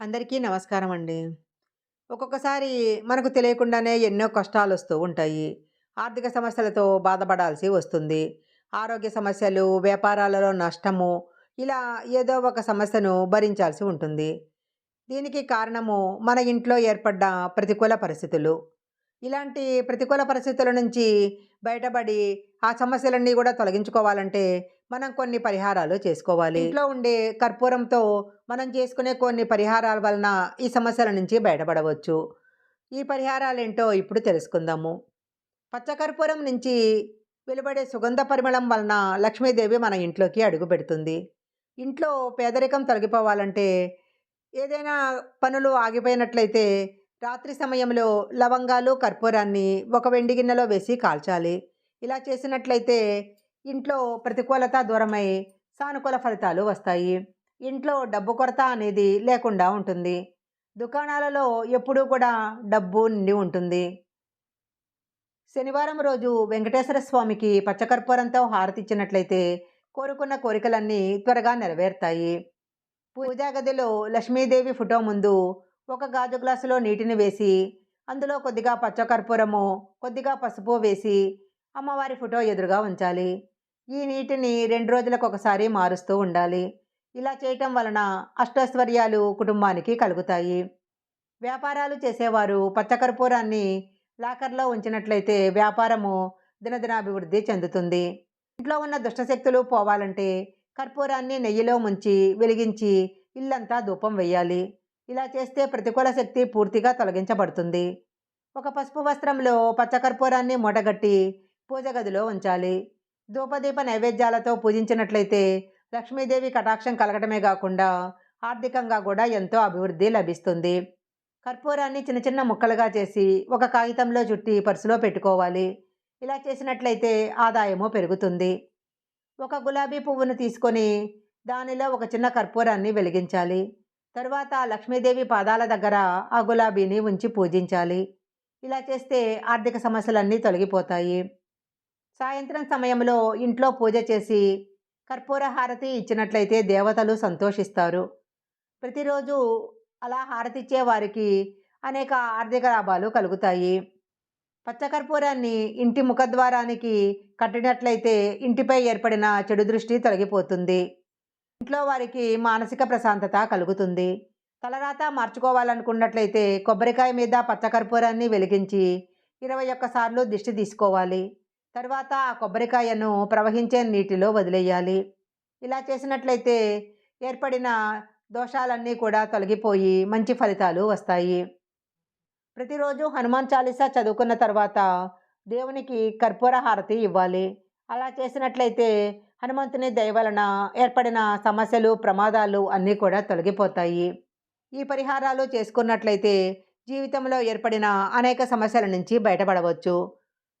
అందరికీ నమస్కారం అండి. ఒక్కొక్కసారి మనకు తెలియకుండానే ఎన్నో కష్టాలు వస్తూ ఉంటాయి. ఆర్థిక సమస్యలతో బాధపడాల్సి వస్తుంది. ఆరోగ్య సమస్యలు, వ్యాపారాలలో నష్టము, ఇలా ఏదో ఒక సమస్యను భరించాల్సి ఉంటుంది. దీనికి కారణము మన ఇంట్లో ఏర్పడ్డ ప్రతికూల పరిస్థితులు. ఇలాంటి ప్రతికూల పరిస్థితుల నుంచి బయటపడి, ఆ సమస్యలన్నీ కూడా తొలగించుకోవాలంటే, మనం కొన్ని పరిహారాలు చేసుకోవాలి. ఇంట్లో ఉండే కర్పూరంతో మనం చేసుకునే కొన్ని పరిహారాల వలన ఈ సమస్యల నుంచి బయటపడవచ్చు. ఈ పరిహారాలు ఏంటో ఇప్పుడు తెలుసుకుందాము. పచ్చకర్పూరం నుంచి వెలువడే సుగంధ పరిమళం వలన లక్ష్మీదేవి మన ఇంట్లోకి అడుగుపెడుతుంది. ఇంట్లో పేదరికం తొలగిపోవాలంటే, ఏదైనా పనులు ఆగిపోయినట్లయితే రాత్రి సమయంలో లవంగాలు, కర్పూరాన్ని ఒక వెండి గిన్నెలో వేసి కాల్చాలి. ఇలా చేసినట్లయితే ఇంట్లో ప్రతికూలత దూరమై సానుకూల ఫలితాలు వస్తాయి. ఇంట్లో డబ్బు కొరత అనేది లేకుండా ఉంటుంది. దుకాణాలలో ఎప్పుడూ కూడా డబ్బు నిండి ఉంటుంది. శనివారం రోజు వెంకటేశ్వర స్వామికి పచ్చకర్పూరంతో హారతిచ్చినట్లయితే కోరుకున్న కోరికలన్నీ త్వరగా నెరవేరుతాయి. పూజా గదిలో లక్ష్మీదేవి ఫోటో ముందు ఒక గాజు గ్లాసులో నీటిని వేసి, అందులో కొద్దిగా పచ్చకర్పూరము, కొద్దిగా పసుపు వేసి అమ్మవారి ఫోటో ఎదురుగా ఉంచాలి. ఈ నీటిని 2 రోజులకొకసారి మారుస్తూ ఉండాలి. ఇలా చేయటం వలన అష్టైశ్వర్యాలు కుటుంబానికి కలుగుతాయి. వ్యాపారాలు చేసేవారు పచ్చకర్పూరాన్ని లాకర్‌లో ఉంచినట్లయితే వ్యాపారము దినదినాభివృద్ధి చెందుతుంది. ఇంట్లో ఉన్న దుష్టశక్తులు పోవాలంటే కర్పూరాన్ని నెయ్యిలో ముంచి వెలిగించి ఇల్లంతా ధూపం వేయాలి ఇలా చేస్తే ప్రతికూల శక్తి పూర్తిగా తొలగించబడుతుంది. ఒక పసుపు వస్త్రంలో పచ్చకర్పూరాన్ని మూటగట్టి పూజ గదిలో ఉంచాలి. ధూపదీప నైవేద్యాలతో పూజించినట్లయితే లక్ష్మీదేవి కటాక్షం కలగటమే కాకుండా ఆర్థికంగా కూడా ఎంతో అభివృద్ధి లభిస్తుంది. కర్పూరాన్ని చిన్న చిన్న ముక్కలుగా చేసి ఒక కాగితంలో చుట్టి పర్సులో పెట్టుకోవాలి. ఇలా చేసినట్లయితే ఆదాయము పెరుగుతుంది. ఒక గులాబీ పువ్వును తీసుకొని దానిలో ఒక చిన్న కర్పూరాన్ని వెలిగించాలి. తరువాత లక్ష్మీదేవి పాదాల దగ్గర ఆ గులాబీని ఉంచి పూజించాలి. ఇలా చేస్తే ఆర్థిక సమస్యలన్నీ తొలగిపోతాయి. సాయంత్రం సమయంలో ఇంట్లో పూజ చేసి కర్పూర హారతి ఇచ్చినట్లయితే దేవతలు సంతోషిస్తారు. ప్రతిరోజు అలా హారతిచ్చే వారికి అనేక ఆర్థిక లాభాలు కలుగుతాయి. పచ్చకర్పూరాన్ని ఇంటి ముఖద్వారానికి కట్టినట్లయితే ఇంటిపై ఏర్పడిన చెడు దృష్టి తొలగిపోతుంది. ఇంట్లో వారికి మానసిక ప్రశాంతత కలుగుతుంది. తలరాత మార్చుకోవాలనుకున్నట్లయితే కొబ్బరికాయ మీద పచ్చకర్పూరాన్ని వెలిగించి 21 సార్లు దిష్టి తీసుకోవాలి. తర్వాత ఆ కొబ్బరికాయను ప్రవహించే నీటిలో వదిలేయాలి. ఇలా చేసినట్లయితే ఏర్పడిన దోషాలన్నీ కూడా తొలగిపోయి మంచి ఫలితాలు వస్తాయి. ప్రతిరోజు హనుమాన్ చాలీసా చదువుకున్న తర్వాత దేవునికి కర్పూర హారతి ఇవ్వాలి. అలా చేసినట్లయితే హనుమంతుని దయవలన ఏర్పడిన సమస్యలు, ప్రమాదాలు అన్నీ కూడా తొలగిపోతాయి. ఈ పరిహారాలు చేసుకున్నట్లయితే జీవితంలో ఏర్పడిన అనేక సమస్యల నుంచి బయటపడవచ్చు.